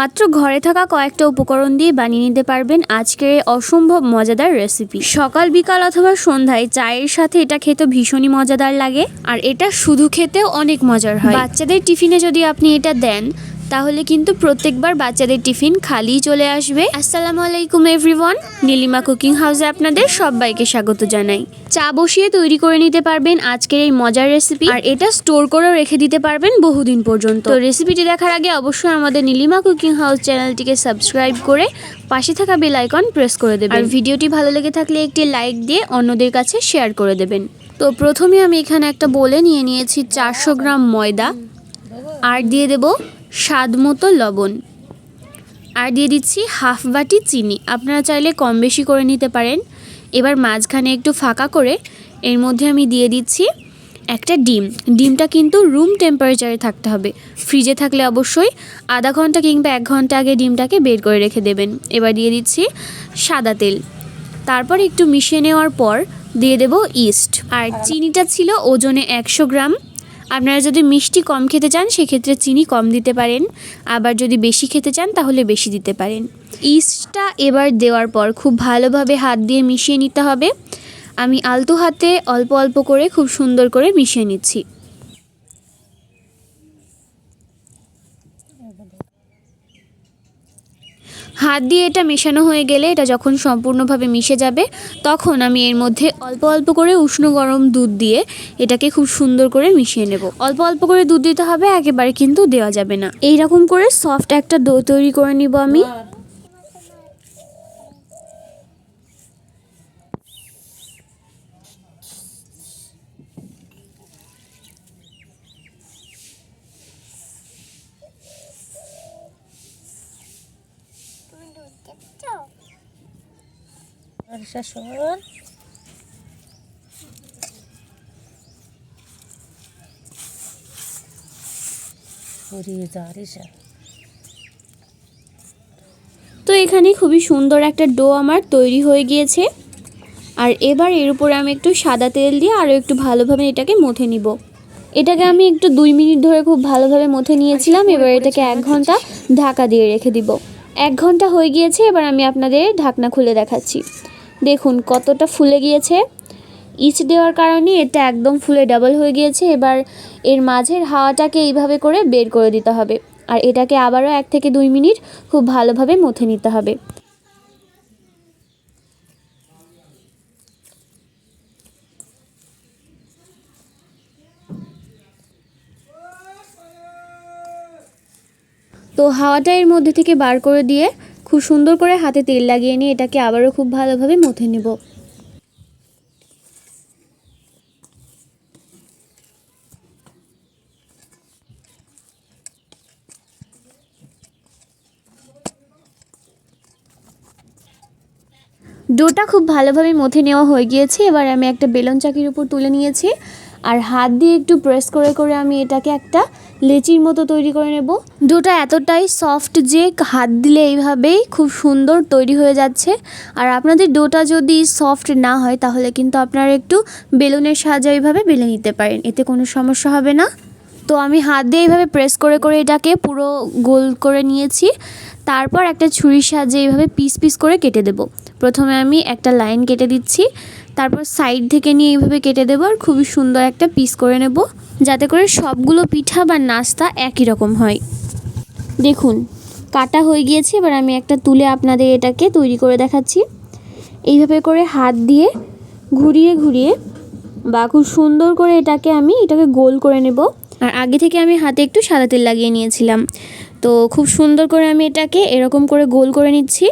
মাত্র ঘরে থাকা কয়েকটা উপকরণ দিয়ে বানিয়ে নিতে পারবেন আজকের এই অসম্ভব মজাদার রেসিপি সকাল বিকাল অথবা সন্ধ্যায় চায়ের সাথে এটা খেতে ভীষণই মজাদার লাগে। আর এটা শুধু খেতেও অনেক মজার হয়। বাচ্চাদের টিফিনে যদি আপনি এটা দেন তাহলে কিন্তু প্রত্যেকবার বাচ্চাদের টিফিন খালি চলে আসবে। আসসালামু আলাইকুম এভরিওয়ান নীলিমা কুকিং হাউসে আপনাদের সবাইকে স্বাগত জানাই। চা বসিয়ে তৈরি করে নিতে পারবেন আজকের এই মজার রেসিপি আর এটা স্টোর করেও রেখে দিতে পারবেন বহুদিন পর্যন্ত। তো রেসিপিটি দেখার আগে অবশ্যই আমাদের নীলিমা কুকিং হাউস চ্যানেলটিকে সাবস্ক্রাইব করে পাশে থাকা বেল আইকন প্রেস করে দেবেন। আর ভিডিওটি ভালো লেগে থাকলে একটি লাইক দিয়ে অন্যদের কাছে শেয়ার করে দেবেন। তো প্রথমে আমি এখানে একটা বলে নিয়ে নিয়েছি চারশো গ্রাম ময়দা। আর দিয়ে দেব স্বাদ মতো লবণ। আর দিয়ে দিচ্ছি হাফ বাটি চিনি। আপনারা চাইলে কম বেশি করে নিতে পারেন। এবার মাঝখানে একটু ফাঁকা করে এর মধ্যে আমি দিয়ে দিচ্ছি একটা ডিম। ডিমটা কিন্তু রুম টেম্পারেচারে থাকতে হবে। ফ্রিজে থাকলে অবশ্যই আধা ঘণ্টা কিংবা এক ঘণ্টা আগে ডিমটাকে বের করে রেখে দেবেন। এবার দিয়ে দিচ্ছি সাদা তেল। তারপর একটু মিশিয়ে নেওয়ার পর দিয়ে দেব ইস্ট। আর চিনিটা ছিল ওজনে একশো গ্রাম। আপনারা যদি মিষ্টি কম খেতে চান, সেক্ষেত্রে চিনি কম দিতে পারেন। আবার যদি বেশি খেতে চান, তাহলে বেশি দিতে পারেন। ইস্টটা এবার দেওয়ার পর খুব ভালোভাবে হাত দিয়ে মিশিয়ে নিতে হবে। আমি আলতো হাতে অল্প অল্প করে খুব সুন্দর করে মিশিয়ে নিচ্ছি। হাত দিয়ে এটা মেশানো হয়ে গেলে এটা যখন সম্পূর্ণভাবে মিশে যাবে, তখন আমি এর মধ্যে অল্প অল্প করে উষ্ণ গরম দুধ দিয়ে এটাকে খুব সুন্দর করে মিশিয়ে নেব। অল্প অল্প করে দুধ দিতে হবে, একেবারে কিন্তু দেওয়া যাবে না। এইরকম করে সফট একটা দই তৈরি করে নিব আমি। তো এখানে খুবই সুন্দর একটা ডো আমার তৈরি হয়ে গিয়েছে। আর এবার এর উপরে আমি একটু সাদা তেল দিয়ে আরও একটু ভালোভাবে এটাকে মথে নিব। এটাকে আমি একটু দুই মিনিট ধরে খুব ভালোভাবে মথে নিয়েছিলাম। এবার এটাকে এক ঘণ্টা ঢাকা দিয়ে রেখে দিব। এক ঘণ্টা হয়ে গিয়েছে এবার আমি আপনাদের ঢাকনা খুলে দেখাচ্ছি। দেখুন কতটা ফুলে গিয়েছে। ইচ দেওয়ার কারণে এটা একদম ফুলে ডাবল হয়ে গিয়েছে। এবার এর মাঝের হাওয়াটাকে এইভাবে করে বের করে দিতে হবে। আর এটাকে আবারও এক থেকে দুই মিনিট খুব ভালোভাবে মথে নিতে হবে। তো হাওয়াটা এর মধ্যে থেকে বার করে দিয়ে খুব সুন্দর করে হাতে তেল লাগিয়ে নিয়ে এটাকে আবারও খুব ভালোভাবে মথে নেব। ডোটা খুব ভালোভাবে মথে নেওয়া হয়ে গিয়েছে। এবার আমি একটা বেলন চাকির উপর তুলে নিয়েছি। আর হাত দিয়ে একটু প্রেস করে করে আমি এটাকে একটা লেচির মতো তৈরি করে নেব। ডোটা এতটাই সফট যে হাত দিলে এইভাবেই খুব সুন্দর তৈরি হয়ে যাচ্ছে। আর আপনাদের ডোটা যদি সফট না হয়, তাহলে কিন্তু আপনারা একটু বেলুনের সাহায্যে এইভাবে বেলে নিতে পারেন। এতে কোনো সমস্যা হবে না। তো আমি হাত দিয়ে এইভাবে প্রেস করে করে এটাকে পুরো গোল করে নিয়েছি। তারপর একটা ছুরির সাহায্যে এইভাবে পিস পিস করে কেটে দেব। প্রথমে আমি একটা লাইন কেটে দিচ্ছি। তারপর সাইড থেকে নিয়ে এইভাবে কেটে দেবো আর খুবই সুন্দর একটা পিস করে নেব। যাতে করে সবগুলো পিঠা বা নাস্তা একই রকম হয়। দেখুন, কাটা হয়ে গিয়েছে, এবার আমি একটা তুলে আপনাদের এটাকে তৈরি করে দেখাচ্ছি। এইভাবে করে হাত দিয়ে ঘুরিয়ে ঘুরিয়ে বা খুব সুন্দর করে এটাকে আমি, এটাকে গোল করে নেব। আর আগে থেকে আমি হাতে একটু সাদা তেল লাগিয়ে নিয়েছিলাম। তো খুব সুন্দর করে আমি এটাকে এরকম করে গোল করে নিচ্ছি।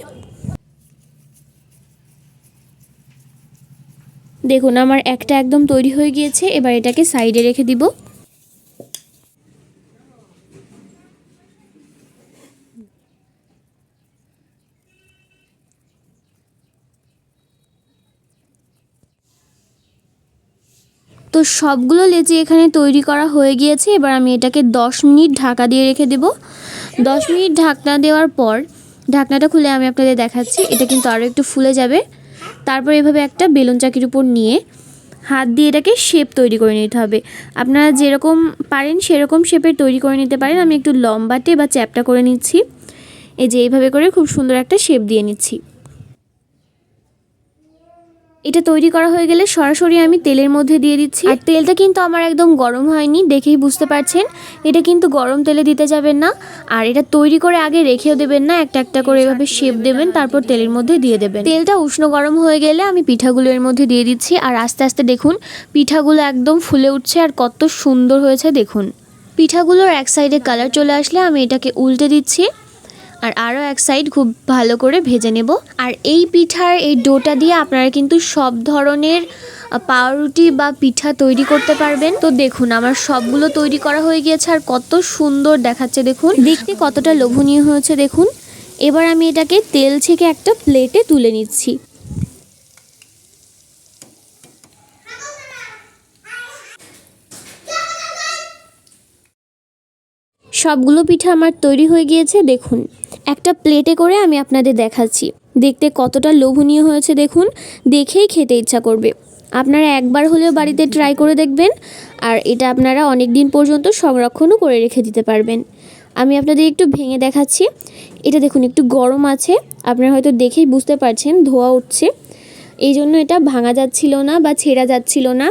দেখুন, আমার একটা একদম তৈরি হয়ে গিয়েছে, এবার এটাকে সাইডে রেখে দিব। তো সবগুলো লেচি এখানে তৈরি করা হয়ে গিয়েছে, এবার আমি এটাকে দশ মিনিট ঢাকা দিয়ে রেখে দেব। দশ মিনিট ঢাকনা দেওয়ার পর, ঢাকনাটা খুলে আমি আপনাদের দেখাচ্ছি, এটা কিন্তু আরও একটু ফুলে যাবে। তারপর এভাবে একটা বেলুন চাকির উপর নিয়ে হাত দিয়ে এটাকে শেপ তৈরি করে নিতে হবে। আপনারা যেরকম পারেন সেরকম শেপের তৈরি করে নিতে পারেন। আমি একটু লম্বাটে বা চ্যাপটা করে নিচ্ছি। এই যে এইভাবে করে খুব সুন্দর একটা শেপ দিয়ে নিচ্ছি। এটা তৈরি করা হয়ে গেলে সরাসরি আমি তেলের মধ্যে দিয়ে দিচ্ছি। আর তেলটা কিন্তু আমার একদম গরম হয়নি, দেখেই বুঝতে পারছেন। এটা কিন্তু গরম তেলে দিতে যাবেন না। আর এটা তৈরি করে আগে রেখেও দেবেন না, একটা একটা করে এভাবে শেপ দেবেন, তারপর তেলের মধ্যে দিয়ে দেবেন। তেলটা উষ্ণ গরম হয়ে গেলে আমি পিঠাগুলো এর মধ্যে দিয়ে দিচ্ছি। আর আস্তে আস্তে দেখুন, পিঠাগুলো একদম ফুলে উঠছে আর কত সুন্দর হয়েছে, দেখুন। পিঠাগুলোর এক সাইডে কালার চলে আসলে আমি এটাকে উল্টে দিচ্ছি। আর আরও এক সাইড খুব ভালো করে ভেজে নেব। আর এই পিঠার এই ডোটা দিয়ে আপনারা কিন্তু সব ধরনের পাউরুটি বা পিঠা তৈরি করতে পারবেন। তো দেখুন, আমার সবগুলো তৈরি করা হয়ে গিয়েছে আর কত সুন্দর দেখাচ্ছে, দেখুন। দেখতে কতটা লোভনীয় হয়েছে, দেখুন। এবার আমি এটাকে তেল ছেঁকে একটা প্লেটে তুলে নিচ্ছি। সবগুলো পিঠা আমার তৈরি হয়ে গিয়েছে, দেখুন। একটা প্লেটে করে আমি আপনাদের দেখাচ্ছি। দেখতে কতটা লোভনীয় হয়েছে, দেখুন। দেখেই খেতে ইচ্ছা করবে। আপনারা একবার হলেও বাড়িতে ট্রাই করে দেখবেন, আর এটা আপনারা অনেক দিন পর্যন্ত সংরক্ষণও করে রেখে দিতে পারবেন। আমি আপনাদের একটু ভেঙে দেখাচ্ছি। এটা দেখুন, একটু গরম আছে। আপনারা হয়তো দেখেই বুঝতে পারছেন, ধোয়া উঠছে। এই জন্য এটা ভাঙা যাচ্ছিল না বা ছেঁড়া যাচ্ছিল না।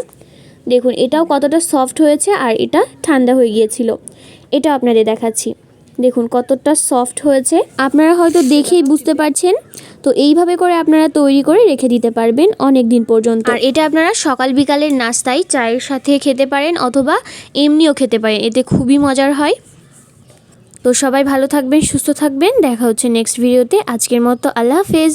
দেখুন, এটাও কতটা সফট হয়েছে আর এটা ঠান্ডা হয়ে গিয়েছিল। এটা আপনাদের দেখাচ্ছি। দেখুন কতটা সফট হয়েছে। আপনারা হয়তো দেখেই বুঝতে পারছেন। তো এইভাবে করে আপনারা তৈরি করে রেখে দিতে পারবেন অনেক দিন পর্যন্ত। আর এটা আপনারা সকাল বিকালের নাস্তায় চায়ের সাথে খেতে পারেন অথবা এমনিও খেতে পারেন। এতে খুবই মজার হয়। তো সবাই ভালো থাকবেন, সুস্থ থাকবেন। দেখা হচ্ছে নেক্সট ভিডিওতে আজকের মতো আল্লাহ হাফেজ।